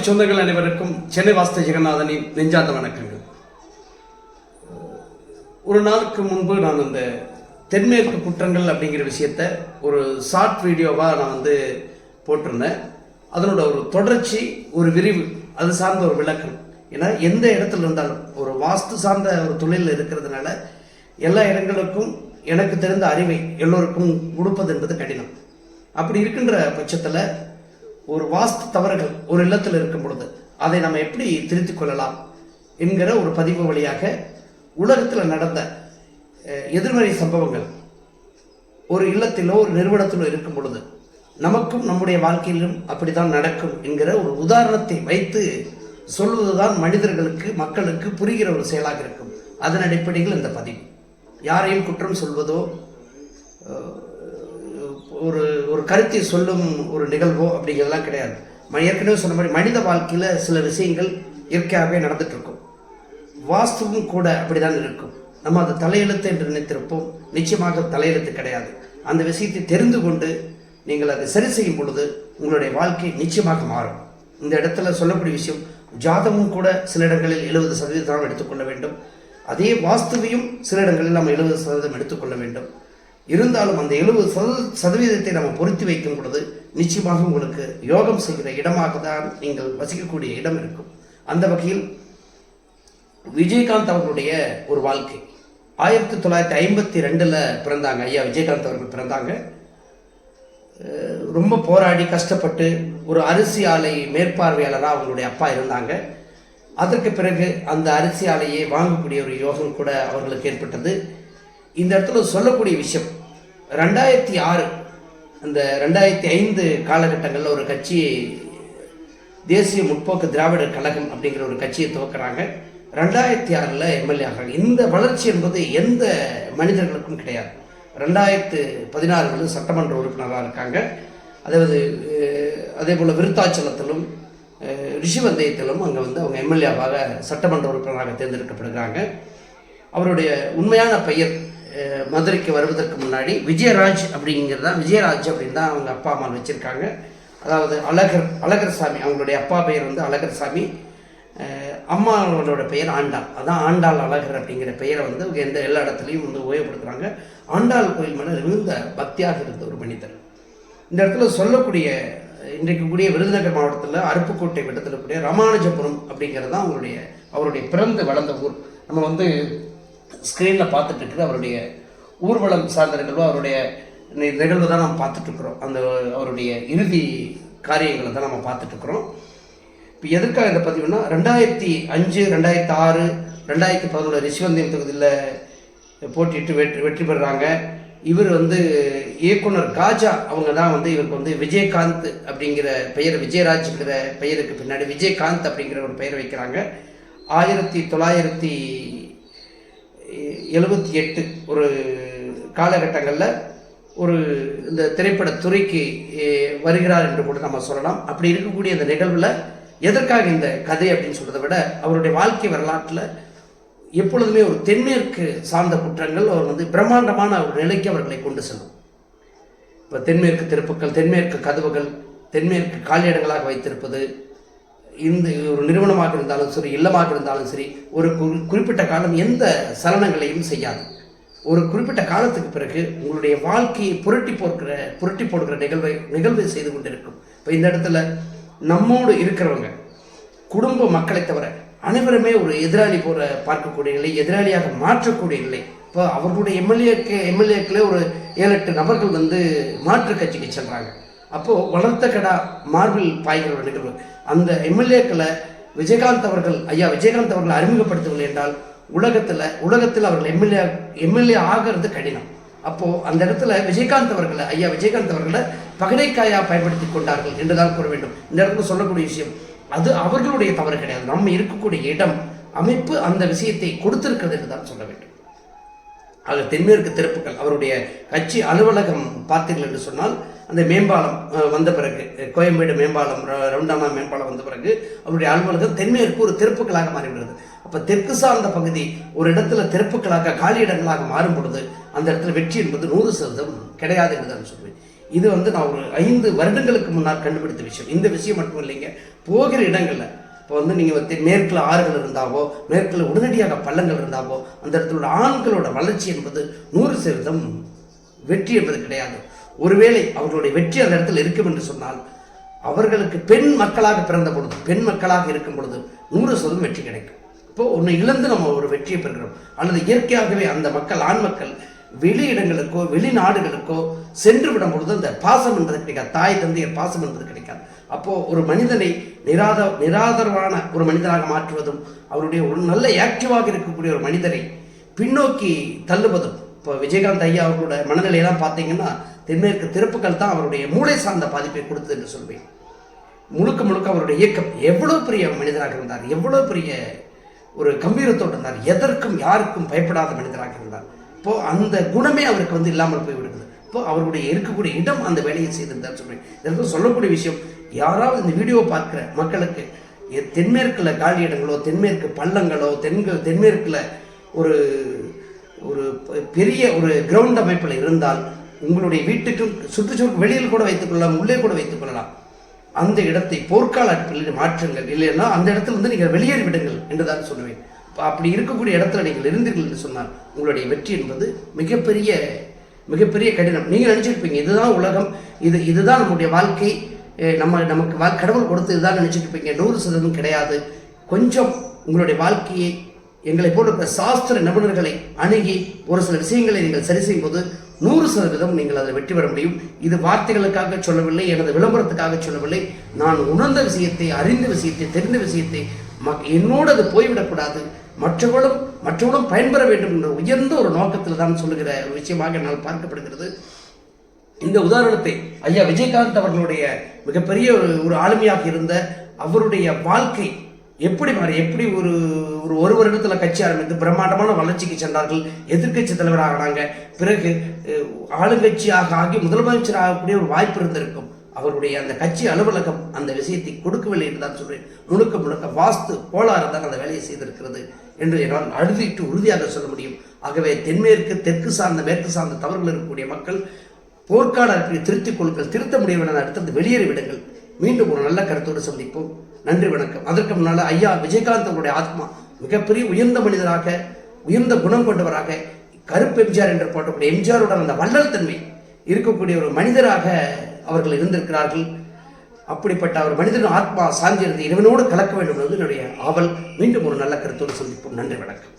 தமிழ் சொந்தங்கள் அனைவருக்கும் சென்னை வாஸ்து ஜெகநாதனின் நெஞ்சார்ந்த வணக்கங்கள். ஒரு நாளுக்கு முன்பு நான் இந்த தென்மேற்கு குற்றங்கள் அப்படிங்கிற விஷயத்த ஒரு ஷார்ட் வீடியோவாக நான் வந்து போட்டிருந்தேன். அதனோட ஒரு தொடர்ச்சி ஒரு விரிவு அது சார்ந்த ஒரு விளக்கம். ஏன்னா எந்த இடத்துல இருந்தாலும் ஒரு வாஸ்து சார்ந்த ஒரு தொழிலில் இருக்கிறதுனால எல்லா இடங்களுக்கும் எனக்கு தெரிந்த அறிவை எல்லோருக்கும் கொடுப்பது என்பது கடினம். அப்படி இருக்கின்ற பட்சத்தில் ஒரு வாஸ்து தவறுகள் ஒரு இல்லத்தில் இருக்கும் பொழுது அதை நம்ம எப்படி திருத்திக் கொள்ளலாம் என்கிற ஒரு பதிவு வழியாக உலகத்தில் நடந்த எதிர்மறை சம்பவங்கள் ஒரு இல்லத்திலோ ஒரு நிறுவனத்திலோ இருக்கும் பொழுது நமக்கும் நம்முடைய வாழ்க்கையிலும் அப்படித்தான் நடக்கும் என்கிற ஒரு உதாரணத்தை வைத்து சொல்வதுதான் மனிதர்களுக்கு மக்களுக்கு புரிகிற ஒரு செயலாக இருக்கும். அதன் அடிப்படையில் இந்த பதிவு. யாரையும் குற்றம் சொல்வதோ ஒரு ஒரு கருத்தை சொல்லும் ஒரு நிகழ்வோ அப்படிங்கிறதெல்லாம் கிடையாது. ஏற்கனவே சொன்ன மாதிரி மனித வாழ்க்கையில் சில விஷயங்கள் இயற்கையாகவே நடந்துகிட்ருக்கும் வாஸ்துவும் கூட அப்படிதான் இருக்கும். நம்ம அதை தலையெழுத்து என்று நினைத்திருப்போம். நிச்சயமாக தலையெழுத்து கிடையாது. அந்த விஷயத்தை தெரிந்து கொண்டு நீங்கள் அதை சரி செய்யும் பொழுது உங்களுடைய வாழ்க்கை நிச்சயமாக மாறும். இந்த இடத்துல சொல்லக்கூடிய விஷயம் ஜாதமும் கூட சில இடங்களில் எழுபது சதவீதம் எடுத்துக்கொள்ள வேண்டும். அதே வாஸ்துவையும் சில இடங்களில் நம்ம எழுபது சதவீதம் எடுத்துக்கொள்ள வேண்டும். இருந்தாலும் அந்த எழுபது சதவீதத்தை நம்ம பொருத்தி வைக்கும் பொழுது நிச்சயமாக உங்களுக்கு யோகம் செய்கிற இடமாக தான் நீங்கள் வசிக்கக்கூடிய இடம் இருக்கும். அந்த வகையில் விஜயகாந்த் அவர்களுடைய ஒரு வாழ்க்கை. ஆயிரத்தி தொள்ளாயிரத்தி ஐம்பத்தி ரெண்டில் பிறந்தாங்க. ஐயா விஜயகாந்த் அவர்கள் பிறந்தாங்க. ரொம்ப போராடி கஷ்டப்பட்டு ஒரு அரிசி ஆலை மேற்பார்வையாளராக அவங்களுடைய அப்பா இருந்தாங்க. அதற்கு பிறகு அந்த அரிசி ஆலையை வாங்கக்கூடிய ஒரு யோகம் கூட அவர்களுக்கு ஏற்பட்டது. இந்த இடத்துல சொல்லக்கூடிய விஷயம் ரெண்டாயிரத்தி ஆறு அந்த ரெண்டாயிரத்தி ஐந்து காலகட்டங்களில் ஒரு கட்சி தேசிய முற்போக்கு திராவிடர் கழகம் அப்படிங்கிற ஒரு கட்சியை துவக்குறாங்க. ரெண்டாயிரத்தி ஆறில் எம்எல்ஏ ஆகிறாங்க. இந்த வளர்ச்சி என்பது எந்த மனிதர்களுக்கும் கிடையாது. ரெண்டாயிரத்து பதினாறுகளில் சட்டமன்ற உறுப்பினராக இருக்காங்க. அதாவது அதே போல் விருத்தாச்சலத்திலும் அஹ், ரிஷிவந்தயத்திலும் அங்கே வந்து அவங்க எம்எல்ஏவாக சட்டமன்ற உறுப்பினராக தேர்ந்தெடுக்கப்படுகிறாங்க. அவருடைய உண்மையான பெயர் மதுரைக்கு வருவதற்கு முன்னாடி விஜயராஜ் அப்படிங்கிறது தான் விஜயராஜ் அப்படின்னு தான் அவங்க அப்பா அம்மா வச்சுருக்காங்க. அதாவது அழகர் அழகர் சாமி அவங்களுடைய அப்பா பெயர் வந்து அழகர் சாமி அம்மாவோட பெயர் ஆண்டாள். அதான் ஆண்டாள் அழகர் அப்படிங்கிற பெயரை வந்து எந்த எல்லா இடத்துலையும் வந்து உபயோகப்படுத்துகிறாங்க ஆண்டாள் கோயில் மேலே மிகுந்த பக்தியாக இருந்த ஒரு மனிதர். இந்த இடத்துல சொல்லக்கூடிய இன்றைக்கு கூடிய விருதுநகர் மாவட்டத்தில் அருப்புக்கோட்டை வட்டத்தில் கூடிய ராமானுஜபுரம் அப்படிங்கிறது தான் அவருடைய அவருடைய பிறந்து வளர்ந்த ஊர். நம்ம வந்து ஸ்க்ரீனில் பார்த்துட்டு இருக்குது அவருடைய ஊர்வலம் சார்ந்த நிகழ்வு அவருடைய நிகழ்வு தான் நம்ம பார்த்துட்ருக்குறோம் அந்த அவருடைய இறுதி காரியங்களை தான் நம்ம பார்த்துட்ருக்குறோம் இப்போ எதற்காக இதை பதிவுனா ரெண்டாயிரத்தி அஞ்சு ரெண்டாயிரத்தி ஆறு ரெண்டாயிரத்தி பதினொன்று ரிஷிவந்தியம் தொகுதியில் போட்டிட்டு வெற்றி வெற்றி பெறுறாங்க. இவர் வந்து இயக்குனர் காஜா அவங்க தான் வந்து இவருக்கு வந்து விஜயகாந்த் அப்படிங்கிற பெயர் விஜயராஜ்ங்கிற பெயருக்கு பின்னாடி விஜயகாந்த் அப்படிங்கிற ஒரு பெயர் வைக்கிறாங்க. ஆயிரத்தி தொள்ளாயிரத்தி எழுபத்தி எட்டு ஒரு காலகட்டங்களில் ஒரு இந்த திரைப்பட துறைக்கு வருகிறார் என்று கூட நம்ம சொல்லலாம். அப்படி இருக்கக்கூடிய இந்த நிகழ்வில் எதற்காக இந்த கதை அப்படின்னு சொல்றதை விட அவருடைய வாழ்க்கை வரலாற்றில் எப்பொழுதுமே ஒரு தென்மேற்கு சார்ந்த குற்றங்கள் அவர் வந்து பிரம்மாண்டமான ஒரு நிலைக்கு அவர்களை கொண்டு செல்லும். இப்போ தென்மேற்கு திருப்புக்கள் தென்மேற்கு கதவுகள் தென்மேற்கு காலியிடங்களாக வைத்திருப்பது இந்த ஒரு நிறுவனமாக இருந்தாலும் சரி இல்லமாக இருந்தாலும் சரி ஒரு கு குறிப்பிட்ட காலம் எந்த சலனங்களையும் செய்யாது. ஒரு குறிப்பிட்ட காலத்துக்கு பிறகு உங்களுடைய வாழ்க்கையை புரட்டி போடுகிற புரட்டி போடுகிற நிகழ்வை நிகழ்வை செய்து கொண்டிருக்கும். இப்போ இந்த இடத்துல நம்மோடு இருக்கிறவங்க குடும்ப மக்களை தவிர அனைவருமே ஒரு எதிராளி போல பார்க்கக்கூடிய நிலை எதிராளியாக மாற்றக்கூடிய நிலை. இப்போ அவர்களுடைய எம்எல்ஏக்கு எம்எல்ஏக்களே ஒரு ஏழு எட்டு நபர்கள் வந்து மாற்று கட்சிக்கு செல்றாங்க. அப்போது வளர்த்த கடா மார்பில் பாய்கிற ஒரு நிகழ்வு. அந்த எம்எல்ஏக்களை விஜயகாந்த் அவர்கள் ஐயா விஜயகாந்த் அவர்கள் அறிமுகப்படுத்தவில்லை என்றால் உலகத்தில் உலகத்தில் அவர்கள் எம்எல்ஏ எம்எல்ஏ ஆகிறது கடினம். அப்போது அந்த இடத்துல விஜயகாந்த் அவர்களை ஐயா விஜயகாந்த் அவர்களை பகடைக்காயாக பயன்படுத்தி கொண்டார்கள் என்றுதான் கூற வேண்டும். இந்த இடத்துல சொல்லக்கூடிய விஷயம் அது அவர்களுடைய தவறு கிடையாது. நம்ம இருக்கக்கூடிய இடம் அமைப்பு அந்த விஷயத்தை கொடுத்திருக்கிறது என்று தான் சொல்ல வேண்டும். ஆக தென்மேற்கு திறப்புகள் அவருடைய கட்சி அலுவலகம் பார்த்தீர்கள் என்று சொன்னால் அந்த மேம்பாலம் வந்த பிறகு கோயம்பேடு மேம்பாலம் ரவுண்டானா மேம்பாலம் வந்த பிறகு அவருடைய அலுவலகம் தென்மேற்கு ஒரு திறப்புகளாக மாறிவிடுது அப்போ தெற்கு சார்ந்த பகுதி ஒரு இடத்துல திறப்புகளாக காலி இடங்களாக மாறும் பொழுது அந்த இடத்துல வெற்றி என்பது நூறு சதவீதம் கிடையாது என்று தான் சொல்வேன். இது வந்து நான் ஒரு ஐந்து வருடங்களுக்கு முன்னால் கண்டுபிடித்த விஷயம். இந்த விஷயம் மட்டும் இல்லைங்க போகிற இடங்களில் இப்போ வந்து நீங்கள் மேற்கில் ஆறுகள் இருந்தாவோ மேற்கில் உடனடியாக பள்ளங்கள் இருந்தாவோ அந்த இடத்துல உள்ள ஆண்களோட வளர்ச்சி என்பது நூறு சதவீதம் வெற்றி என்பது கிடையாது. ஒருவேளை அவர்களுடைய வெற்றி அந்த இடத்துல இருக்கும் என்று சொன்னால் அவர்களுக்கு பெண் மக்களாக பிறந்த பொழுது பெண் மக்களாக இருக்கும் பொழுது நூறு சதவீதம் வெற்றி கிடைக்கும். இப்போ ஒன்று இழந்து நம்ம ஒரு வெற்றியை பெறுகிறோம். அல்லது இயற்கையாகவே அந்த மக்கள் ஆண் மக்கள் வெளி இடங்களுக்கோ வெளிநாடுகளுக்கோ சென்று விடும் பொழுது அந்த பாசம் என்பது கிடைக்காது. தாய் தந்தையர் பாசம் என்பது கிடைக்காது. அப்போ ஒரு மனிதனை நிராத நிராதரவான ஒரு மனிதனாக மாற்றுவதும் அவருடைய ஒரு நல்ல ஆக்டிவாக இருக்கக்கூடிய ஒரு மனிதரை பின்னோக்கி தள்ளுவதும் இப்போ விஜயகாந்த் ஐயா அவர்களோட மனநிலையெல்லாம் பார்த்தீங்கன்னா தென்மேற்கு திருப்புக்கள் தான் அவருடைய மூளை சார்ந்த பாதிப்பை கொடுத்தது என்று சொல்வேன். முழுக்க முழுக்க அவருடைய இயக்கம் எவ்வளோ பெரிய மனிதராக இருந்தார் எவ்வளோ பெரிய ஒரு கம்பீரத்தோடு இருந்தார் எதற்கும் யாருக்கும் பயப்படாத மனிதராக இருந்தார். இப்போது அந்த குணமே அவருக்கு வந்து இல்லாமல் போய் இப்போ அவருடைய இருக்கக்கூடிய இடம் அந்த வேலையை செய்திருந்தார் சொல்கிறேன் இதற்கு சொல்லக்கூடிய விஷயம் யாராவது இந்த வீடியோ பார்க்குற மக்களுக்கு எ- காலி இடங்களோ தென்மேற்கு பள்ளங்களோ தென்கு தென்மேற்கில் ஒரு ஒரு பெரிய ஒரு கிரவுண்ட் அமைப்பில் இருந்தால் உங்களுடைய வீட்டுக்கும் சுற்றுச்சூழல் வெளியில் கூட வைத்துக் கொள்ளலாம் உள்ளே கூட வைத்துக் கொள்ளலாம். அந்த இடத்தை போர்க்கால மாற்றுங்கள். இல்லைன்னா அந்த இடத்துல வந்து நீங்கள் வெளியேறி விடுங்கள் என்றுதான் சொல்லுவேன் அப்படி இருக்கக்கூடிய இடத்துல நீங்கள் இருந்தீர்கள் என்று சொன்னால் உங்களுடைய வெற்றி என்பது மிகப்பெரிய மிகப்பெரிய கடினம். நீங்கள் நினச்சிருப்பீங்க இதுதான் உலகம் இது இதுதான் நம்முடைய வாழ்க்கை. நம்ம நமக்கு வா கடவுள் கொடுத்து இதுதான் நினச்சிருப்பீங்க. நூறு சதவீதம் கிடையாது. கொஞ்சம் உங்களுடைய வாழ்க்கையை எங்களை போன்ற இருக்கிற சாஸ்திர நிபுணர்களை அணுகி ஒரு சில விஷயங்களை நீங்கள் சரி செய்யும்போது நூறு சதவீதம் நீங்கள் அதில் வெற்றி பெற முடியும். இது வார்த்தைகளுக்காக சொல்லவில்லை எனது விளம்பரத்துக்காக சொல்லவில்லை. நான் உணர்ந்த விஷயத்தை அறிந்த விஷயத்தை தெரிந்த விஷயத்தை என்னோடு அது போய்விடக்கூடாது. மற்றவர்களும் மற்றவர்களும் பயன்பெற வேண்டும் என்ற உயர்ந்த ஒரு நோக்கத்தில் தான் சொல்லுகிற ஒரு விஷயமாக என்னால் பார்க்கப்படுகிறது. இந்த உதாரணத்தை ஐயா விஜயகாந்த் அவர்களுடைய மிகப்பெரிய ஒரு ஒரு ஆளுமையாக இருந்த அவருடைய வாழ்க்கை எப்படி மாறி எப்படி ஒரு ஒரு ஒரு வருடத்தில் கட்சி ஆரம்பித்து பிரம்மாண்டமான வளர்ச்சிக்கு சென்றார்கள் எதிர்க்கட்சி தலைவர் ஆகினாங்க பிறகு ஆளுங்கட்சியாக ஆகி முதலமைச்சர் ஆகக்கூடிய ஒரு வாய்ப்பு இருந்திருக்கும். அவருடைய அந்த கட்சி அலுவலகம் அந்த விஷயத்தை கொடுக்கவில்லை என்று தான் சொல்றேன். முழுக்க முழுக்க வாஸ்து கோளாறு தான் அந்த வேலையை செய்திருக்கிறது என்று என்னால் அழுதிட்டு உறுதியாக சொல்ல முடியும். ஆகவே தென்மேற்கு தெற்கு சார்ந்த மேற்கு சார்ந்த தவறுகள் இருக்கக்கூடிய மக்கள் போர்க்கால திருத்திக் கொள்ளுங்கள் திருத்த முடியவில்லை அடுத்தது வெளியேறி விடுங்கள். மீண்டும் ஒரு நல்ல கருத்தோடு சந்திப்போம். நன்றி வணக்கம். அதற்கு முன்னால் ஐயா விஜயகாந்த் அவருடைய ஆத்மா மிகப்பெரிய உயர்ந்த மனிதராக உயர்ந்த குணம் கொண்டவராக கருப்பு எம்ஜிஆர் என்று போட்டக்கூடிய எம்ஜிஆருடன் அந்த வள்ளல் தன்மை இருக்கக்கூடிய ஒரு மனிதராக அவர்கள் இருந்திருக்கிறார்கள். அப்படிப்பட்ட அவர் மனிதன் ஆத்மா சார்ந்திருந்து இறைவனோடு கலக்க வேண்டும் என்பது என்னுடைய ஆவல். மீண்டும் ஒரு நல்ல கருத்தோடு சந்திப்போம். நன்றி வணக்கம்.